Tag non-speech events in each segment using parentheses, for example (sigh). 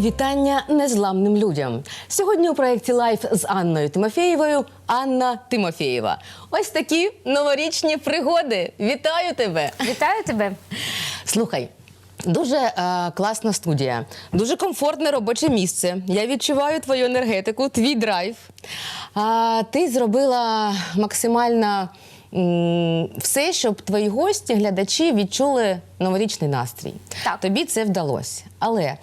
Мої вітання незламним людям. Сьогодні у проєкті Лайф з Анною Тимофєєвою Анна Тимофєєва. Ось такі новорічні пригоди. Вітаю тебе! Вітаю тебе. Слухай. Дуже е, класна студія, дуже комфортне робоче місце. Я відчуваю твою енергетику, твій драйв. А, ти зробила максимально м, все, щоб твої гості, глядачі відчули новорічний настрій. Так. Тобі це вдалося. Але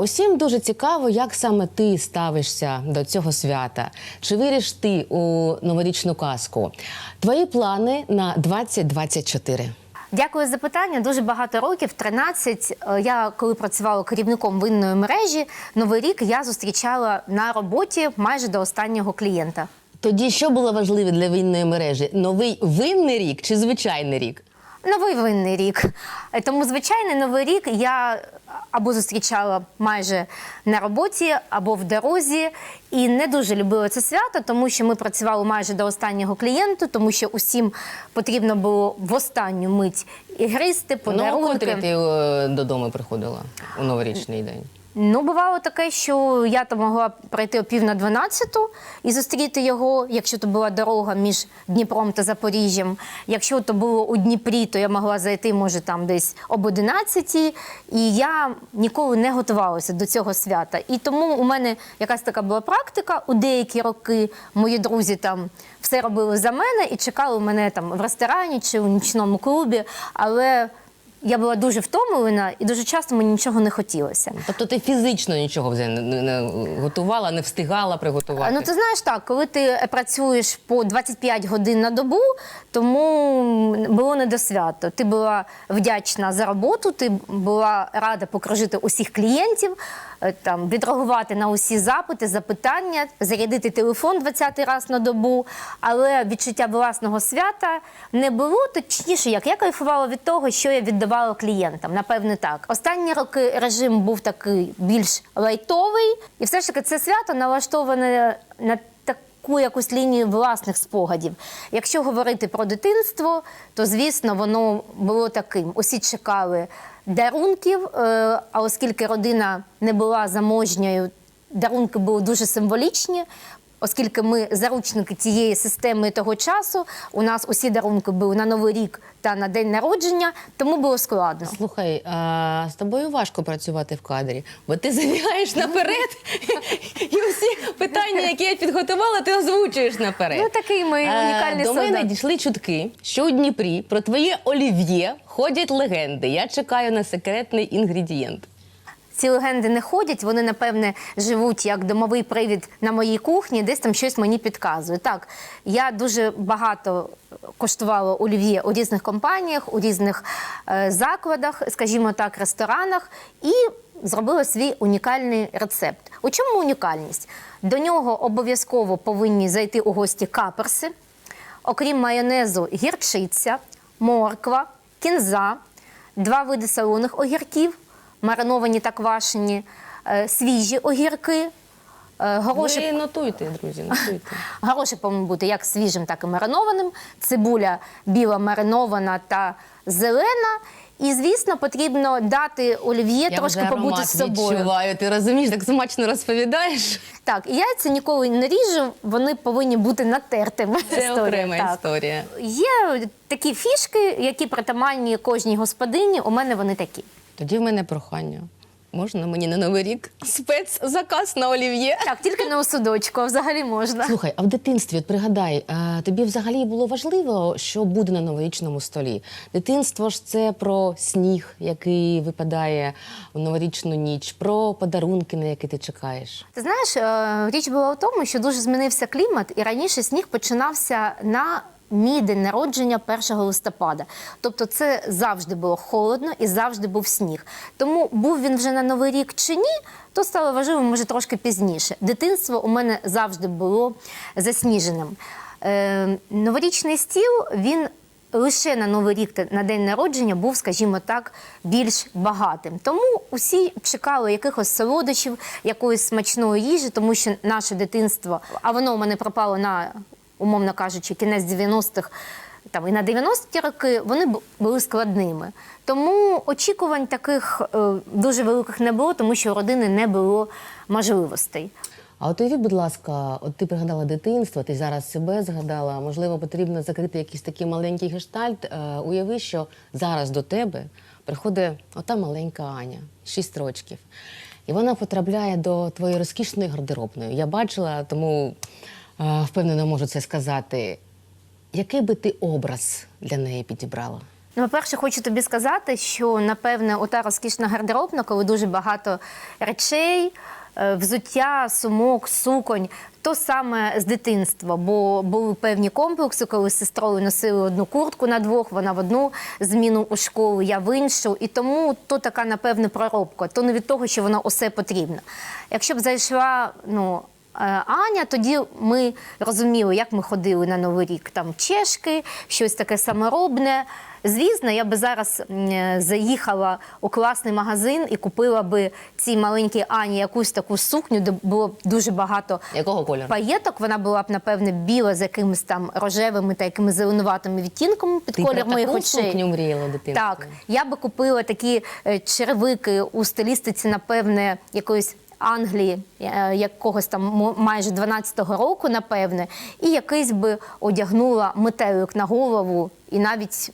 усім дуже цікаво, як саме ти ставишся до цього свята. Чи віриш ти у новорічну казку? Твої плани на 2024? Дякую за питання. Дуже багато років, 13. Е, Я коли працювала керівником винної мережі, новий рік я зустрічала на роботі майже до останнього клієнта. Тоді що було важливе для винної мережі? Новий винний рік чи звичайний рік? Новий винний рік. Е, Тому звичайний новий рік я або зустрічала майже на роботі, або в дорозі. І не дуже любила це свято, тому що ми працювали майже до останнього клієнту, тому що усім потрібно було в останню мить і гристи, Ну, котрі ти е, додому приходила у новорічний день? Ну, бувало таке, що я там могла прийти о пів на дванадцяту і зустріти його, якщо то була дорога між Дніпром та Запоріжжям. Якщо то було у Дніпрі, то я могла зайти, може, там десь об одинадцятій. І я ніколи не готувалася до цього свята. І тому у мене якась така була практика у деякі роки. Мої друзі там все робили за мене і чекали мене там в ресторані чи у нічному клубі. Але я була дуже втомлена і дуже часто мені нічого не хотілося. Тобто ти фізично нічого вже не, не, не готувала, не встигала приготувати? Ну, ти знаєш так, коли ти працюєш по 25 годин на добу, тому було не до свято. Ти була вдячна за роботу, ти була рада покружити усіх клієнтів, е, там відреагувати на усі запити, запитання, зарядити телефон 20 раз на добу. Але відчуття власного свята не було. Точніше, як я кайфувала від того, що я віддавала клієнтам. Напевне, так. Останні роки режим був такий більш лайтовий, і все ж таки це свято налаштоване на таку якусь лінію власних спогадів. Якщо говорити про дитинство, то звісно воно було таким. Усі чекали дарунків, е, а оскільки родина не була заможньою, дарунки були дуже символічні. Оскільки ми заручники цієї системи того часу, у нас усі дарунки були на Новий рік та на день народження, тому було складно. Слухай, а з тобою важко працювати в кадрі, бо ти забігаєш наперед, і всі питання, які я підготувала, ти озвучуєш наперед. Ну, такий ми Е, унікальний До мене солдат. дійшли чутки, що у Дніпрі про твоє олів'є ходять легенди. Я чекаю на секретний інгредієнт. Ці легенди не ходять, вони, напевне, живуть як домовий привід на моїй кухні, десь там щось мені підказує. Так, я дуже багато коштувала олів'є у різних компаніях, у різних е, закладах, скажімо так, ресторанах, і зробила свій унікальний рецепт. У чому унікальність? До нього обов'язково повинні зайти у гості каперси, окрім майонезу, гірчиця, морква, кінза, два види солоних огірків, мариновані та квашені, е, свіжі огірки, е, горошок. Ви нотуйте, друзі, нотуйте. (laughs) Горошок повинен бути як свіжим, так і маринованим. Цибуля біла маринована та зелена. І, звісно, потрібно дати олів'є трошки вже побути з собою. відчуваю. Ти розумієш, так смачно розповідаєш. Так, і яйця ніколи не ріжу, вони повинні бути натертими. Це Історія, окрема так. історія. Є такі фішки, які притаманні кожній господині. У мене вони такі. Тоді в мене прохання. Можна мені на новий рік спецзаказ на олів'є? Так, тільки не у судочку, а взагалі можна. Слухай, а в дитинстві, от пригадай, а, тобі взагалі було важливо, що буде на новорічному столі? Дитинство ж це про сніг, який випадає в новорічну ніч, про подарунки, на які ти чекаєш. Ти знаєш, е, річ була в тому, що дуже змінився клімат, і раніше сніг починався на мій день народження 1 листопада. Тобто це завжди було холодно і завжди був сніг. Тому був він вже на новий рік чи ні, то стало важливо, може, трошки пізніше. Дитинство у мене завжди було засніженим. Е, новорічний стіл він лише на новий рік на день народження був, скажімо так, більш багатим. Тому усі чекали якихось солодощів, якоїсь смачної їжі, тому що наше дитинство, а воно у мене пропало на, умовно кажучи, кінець 90-х. там і на 90-ті роки вони були складними. Тому очікувань таких е, дуже великих не було, тому що у родини не було можливостей. А от уяви, будь ласка, от ти пригадала дитинство, ти зараз себе згадала. Можливо, потрібно закрити якийсь такий маленький гештальт. Е, уяви, що зараз до тебе приходить ота маленька Аня, 6 рочків. І вона потрапляє до твоєї розкішної гардеробної. Я бачила, тому впевнено можу це сказати. Який би ти образ для неї підібрала? Ну, по-перше, хочу тобі сказати, що напевне ота розкішна гардеробна, коли дуже багато речей, е, взуття, сумок, суконь, то саме з дитинства, бо були певні комплекси, коли з сестрою носили одну куртку на двох, вона в одну зміну у школу, я в іншу. І тому то така, напевне, проробка, то не від того, що воно усе потрібно. Якщо б зайшла, ну. Е, Аня, тоді ми розуміли, як ми ходили на Новий рік. Там чешки, щось таке саморобне. Звісно, я би зараз е, заїхала у класний магазин і купила би цій маленькій Ані якусь таку сукню, де було б дуже багато Якого кольору? паєток. Вона була б, напевне, біла з якимись там рожевими та якимись зеленуватими відтінками під Ти колір про моїх таку очей. сукню мріяла в дитинстві? Так, я би купила такі е, черевики у стилістиці, напевне, якоїсь. Англії е, якогось там майже 12-го року, напевне, і якийсь би одягнула метелик на голову, і навіть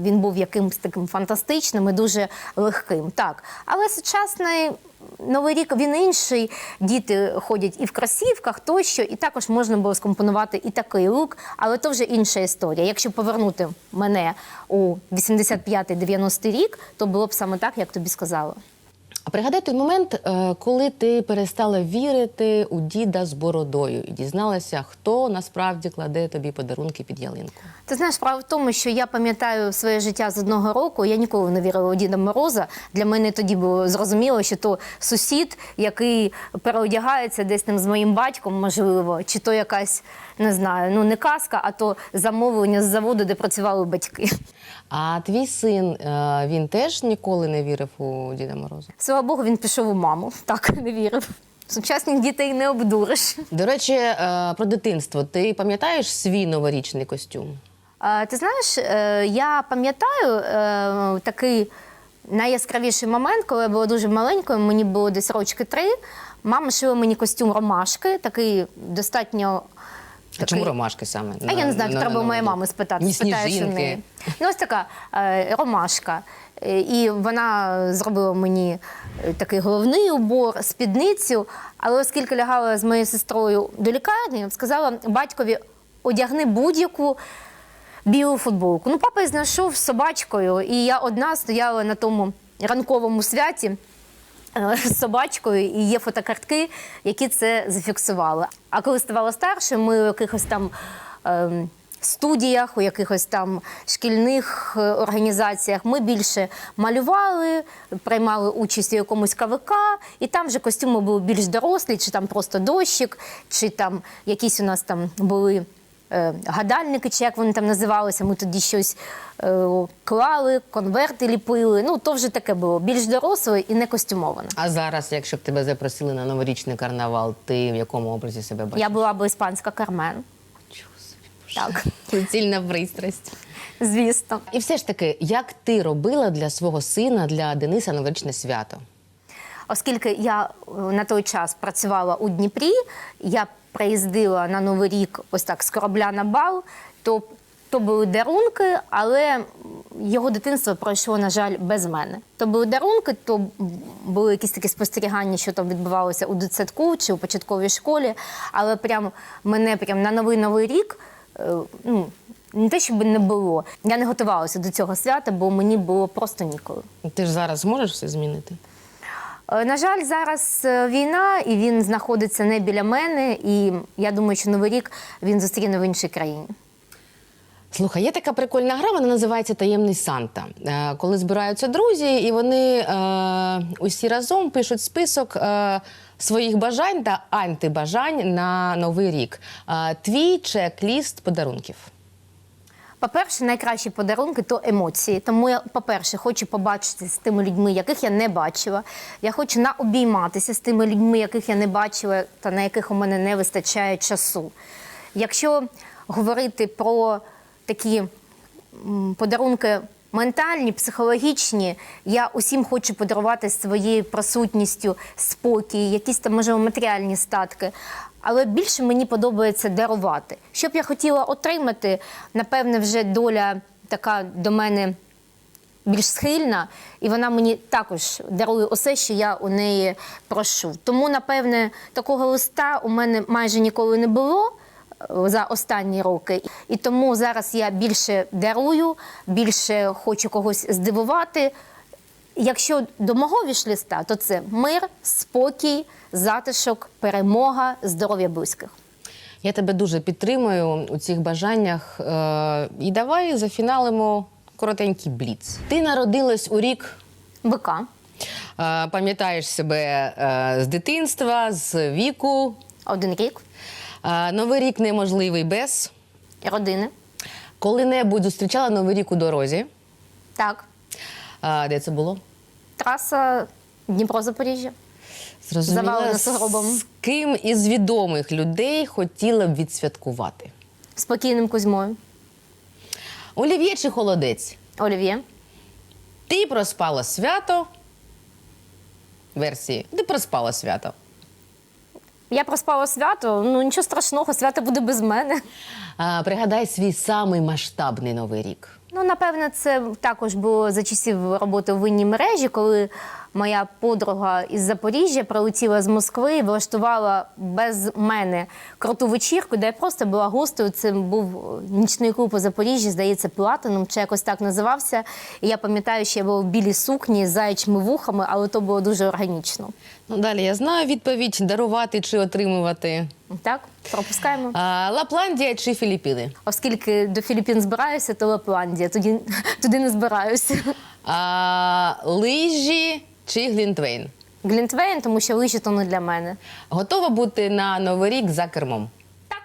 він був якимось таким фантастичним і дуже легким. Так, але сучасний новий рік він інший. Діти ходять і в кросівках тощо, і також можна було скомпонувати і такий лук, але то вже інша історія. Якщо повернути мене у 85-90 рік, то було б саме так, як тобі сказала. А пригадай той момент, е, коли ти перестала вірити у діда з бородою і дізналася, хто насправді кладе тобі подарунки під ялинку. Ти знаєш, справа в тому, що я пам'ятаю своє життя з одного року. Я ніколи не вірила у Діда Мороза. Для мене тоді було зрозуміло, що то сусід, який переодягається десь там з моїм батьком, можливо, чи то якась не знаю, ну не казка, а то замовлення з заводу, де працювали батьки. А твій син е, він теж ніколи не вірив у Діда Мороза. Слава Богу, він пішов у маму. Так не вірив. Сучасних дітей не обдуриш. До речі, е, про дитинство. Ти пам'ятаєш свій новорічний костюм? Ти знаєш, е, я пам'ятаю такий найяскравіший момент, коли я була дуже маленькою, мені було десь рочки три. Мама шила мені костюм ромашки, такий достатньо. А чому ромашки саме? А я не знаю, треба у моєї мами спитати. Ні спитаєш у неї. Ну, ось така е, ромашка. Е, І вона зробила мені е, такий головний убор, спідницю. Але оскільки лягала з моєю сестрою до лікарні, сказала батькові: одягни будь-яку білу футболку. Ну, папа знайшов з собачкою, і я одна стояла на тому ранковому святі з собачкою, і є фотокартки, які це зафіксували. А коли ставала старше, ми у якихось там. ем, Студіях, у якихось там шкільних е, організаціях ми більше малювали, приймали участь у якомусь КВК, і там вже костюми були більш дорослі, чи там просто дощик, чи там якісь у нас там були е, гадальники, чи як вони там називалися. Ми тоді щось е, клали, конверти ліпили. Ну, то вже таке було більш доросле і не костюмоване. А зараз, якщо б тебе запросили на новорічний карнавал, ти в якому образі себе бачиш? Я була б іспанська кармен. Так, (laughs) Суцільна пристрасть. звісно. І все ж таки, як ти робила для свого сина, для Дениса новорічне свято? Оскільки я е, на той час працювала у Дніпрі, я приїздила на Новий рік ось так з корабля на бал, то, то були дарунки, але його дитинство пройшло, на жаль, без мене. То були дарунки, то були якісь такі спостерігання, що там відбувалося у дитсадку чи у початковій школі. Але прям мене прям на новий новий рік. е, Ну, не те, щоб не було. Я не готувалася до цього свята, бо мені було просто ніколи. Ти ж зараз зможеш все змінити? Е, На жаль, зараз е, війна, і він знаходиться не біля мене. І я думаю, що новий рік він зустріне в іншій країні. Слухай, є така прикольна гра, вона називається Таємний Санта. Е, коли збираються друзі, і вони е, усі разом пишуть список е, своїх бажань та антибажань на новий рік. Е, твій чек-ліст подарунків. По-перше, найкращі подарунки то емоції. Тому я, по-перше, хочу побачитися з тими людьми, яких я не бачила. Я хочу наобійматися з тими людьми, яких я не бачила, та на яких у мене не вистачає часу. Якщо говорити про такі подарунки ментальні, психологічні. Я усім хочу подарувати своєю присутністю спокій, якісь там можливо матеріальні статки. Але більше мені подобається дарувати. Що б я хотіла отримати, напевне, вже доля така до мене більш схильна, і вона мені також дарує усе, що я у неї прошу. Тому, напевне, такого листа у мене майже ніколи не було е, за останні роки. І тому зараз я більше дарую, більше хочу когось здивувати. Якщо до мого вішліста, то це мир, спокій, затишок, перемога, здоров'я близьких. Я тебе дуже підтримую у цих бажаннях. Е, і давай зафіналимо коротенький бліц. Ти народилась у рік. Бика, е, Пам'ятаєш себе е, з дитинства, з віку. один рік, Новий рік неможливий без. родини. Коли-небудь зустрічала новий рік у дорозі. Так, Де це було? Траса Дніпро-Запоріжжя. Зрозуміла, Завалена сугробом. з ким із відомих людей хотіла б відсвяткувати? Спокійним Кузьмою. Олів'є чи холодець? Олів'є. Ти проспала свято. Версії. Ти проспала свято. Я проспала свято, ну нічого страшного, свято буде без мене. А, пригадай свій самий масштабний новий рік. Ну, напевне, це також було за часів роботи в винній мережі, коли моя подруга із Запоріжжя прилетіла з Москви і влаштувала без мене круту вечірку, де я просто була гостею. Це був нічний клуб у Запоріжжі, здається, Платином, чи якось так називався. І я пам'ятаю, що я була в білій сукні з заячими вухами, але то було дуже органічно. Ну, далі я знаю відповідь: дарувати чи отримувати. Так, пропускаємо. А, Лапландія чи Філіппіни? Оскільки до Філіппін збираюся, то Лапландія. Туди, (laughs) туди не збираюся. А, лижі чи Глінтвейн? Глінтвейн, тому що лижі то не для мене. Готова бути на новий рік за кермом? Так.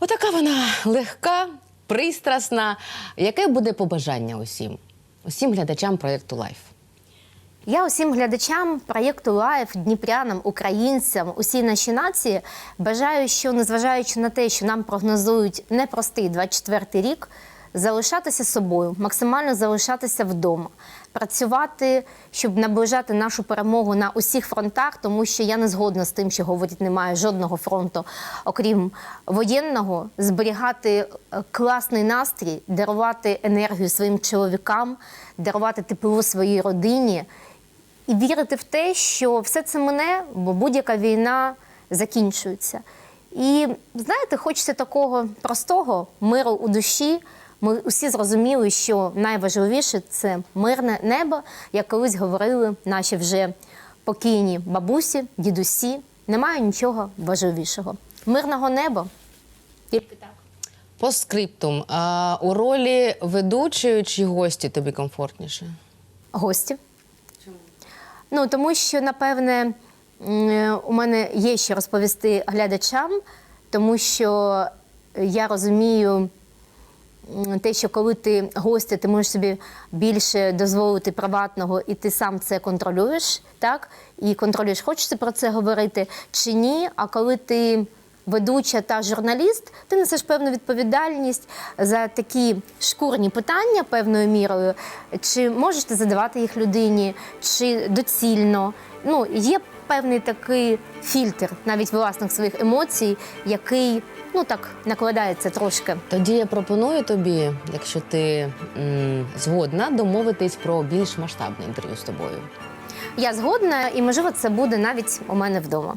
Отака вона легка, пристрасна. Яке буде побажання усім? Усім глядачам проєкту Лайф? Я усім глядачам проєкту Лайф, дніпрянам, українцям, усій нашій нації бажаю, що незважаючи на те, що нам прогнозують непростий 24-й рік, залишатися собою, максимально залишатися вдома, працювати, щоб наближати нашу перемогу на усіх фронтах, тому що я не згодна з тим, що говорять, немає жодного фронту, окрім воєнного, зберігати е, класний настрій, дарувати енергію своїм чоловікам, дарувати тепло своїй родині і вірити в те, що все це мине, бо будь-яка війна закінчується. І знаєте, хочеться такого простого миру у душі. Ми усі зрозуміли, що найважливіше це мирне небо, як колись говорили наші вже покійні бабусі, дідусі. Немає нічого важливішого. Мирного неба. Тільки так. По скриптум. А, у ролі ведучої чи гості тобі комфортніше? Гості. Чому? Ну, тому що, напевне, у мене є що розповісти глядачам, тому що я розумію те, що коли ти гостя, ти можеш собі більше дозволити приватного, і ти сам це контролюєш, так? І контролюєш, хочеться про це говорити чи ні. А коли ти ведуча та журналіст, ти несеш певну відповідальність за такі шкурні питання певною мірою. Чи можеш ти задавати їх людині, чи доцільно. Ну, є певний такий фільтр навіть власних своїх емоцій, який ну так накладається трошки. Тоді я пропоную тобі, якщо ти м, згодна, домовитись про більш масштабне інтерв'ю з тобою. Я згодна, і можливо, це буде навіть у мене вдома.